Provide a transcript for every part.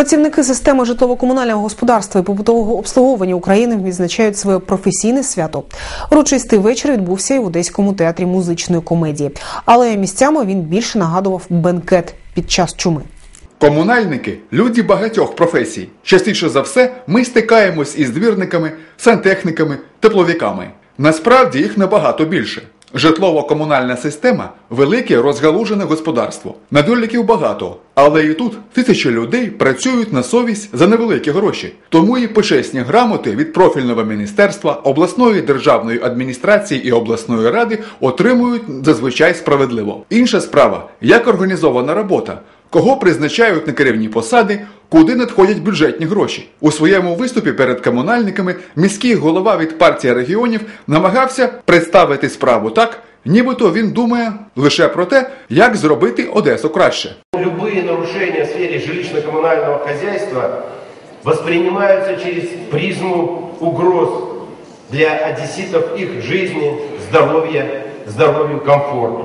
Працівники системи житлово-комунального господарства і побутового обслуговування України відзначають своє професійне свято. Урочистий вечір відбувся і в Одеському театрі музичної комедії, але місцями він більше нагадував бенкет під час чуми. Комунальники люди багатьох професій. Частіше за все, ми стикаємось із двірниками, сантехніками, тепловіками. Насправді їх набагато більше. Житлово-комунальна система велике розгалужене господарство. Недоліків багато, але і тут тисячі людей працюють на совість за невеликі гроші. Тому і почесні грамоти від профільного міністерства, обласної державної адміністрації і обласної ради отримують зазвичай справедливо. Інша справа як організована робота. Кого призначають на керівні посади, куди надходять бюджетні гроші. У своєму виступі перед комунальниками міський голова від партії регіонів намагався представити справу так, нібито він думає лише про те, як зробити Одесу краще. Любые нарушения в сфере жилищно-коммунального хозяйства воспринимаются через призму угроз для одесситов их жизни, здоровья, здоровью, комфорту.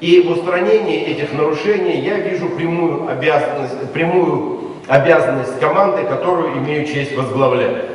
И в устранении этих нарушений я вижу прямую обязанность, прямую обязанность команды, которую имею честь возглавлять.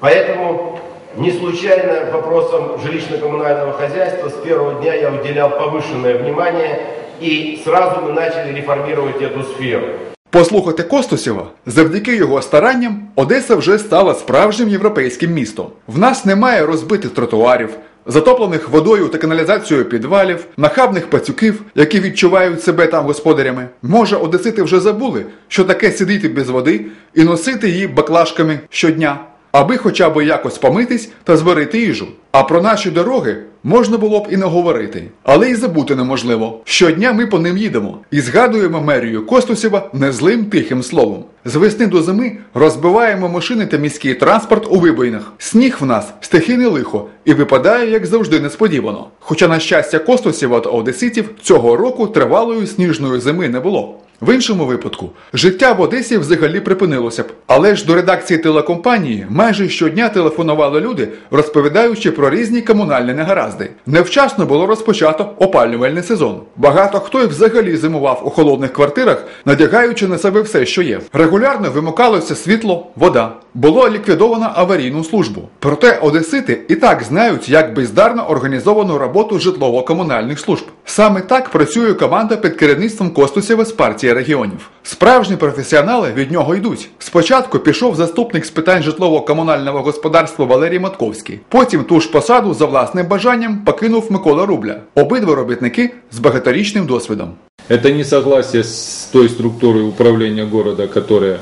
Поэтому не случайно вопросам жилищно-коммунального хозяйства с первого дня я уделял повышенное внимание и сразу мы начали реформировать эту сферу. Послухати Костусєва, завдяки його старанням, Одеса вже стала справжнім європейським містом. В нас немає розбитих тротуарів, затоплених водою та каналізацією підвалів, нахабних пацюків, які відчувають себе там господарями. Може, одесити вже забули, що таке сидіти без води і носити її баклажками щодня, аби хоча б якось помитись та зварити їжу. А про наші дороги можна було б і не говорити, але й забути неможливо. Щодня ми по ним їдемо і згадуємо мерію Костусєва незлим тихим словом. З весни до зими розбиваємо машини та міський транспорт у вибоїнах. Сніг в нас стихійне лихо і випадає, як завжди, несподівано. Хоча, на щастя, Костусєва та одеситів цього року тривалої сніжної зими не було. В іншому випадку життя в Одесі взагалі припинилося б. Але ж до редакції телекомпанії майже щодня телефонували люди, розповідаючи про різні комунальні негаразди. Невчасно було розпочато опалювальний сезон. Багато хто й взагалі зимував у холодних квартирах, надягаючи на себе все, що є. Регулярно вимикалося світло, вода. Було ліквідовано аварійну службу. Проте одесити і так знають, як бездарно організовану роботу житлово-комунальних служб. Саме так працює команда під керівництвом Костусєва з партії регіонів. Справжні професіонали від нього йдуть. Спочатку пішов заступник з питань житлово-комунального господарства Валерій Матковський. Потім ту ж посаду за власним бажанням покинув Микола Рубля. Обидва робітники з багаторічним досвідом. Это несогласие с той структурой управления города, которая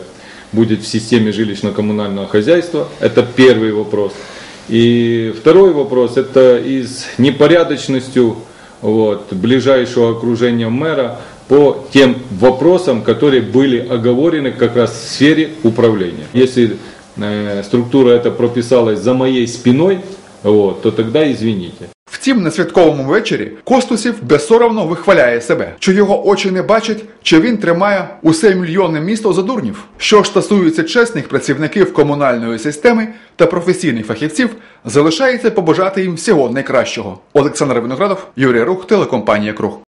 будет в системе жилищно-коммунального хозяйства. Это первый вопрос. И второй вопрос, это и с непорядочностью вот, ближайшего окружения мэра по тем вопросам, которые были оговорены как раз в сфере управления. Если э, структура эта прописалась за моей спиной, вот, то тогда извините. Втім, на святковому вечорі Костусів безсоромно вихваляє себе, що його очі не бачать, чи він тримає усе мільйонне місто за дурнів. Що ж стосується чесних працівників комунальної системи та професійних фахівців, залишається побажати їм всього найкращого. Олександр Виноградов, Юрій Рух, телекомпанія Круг.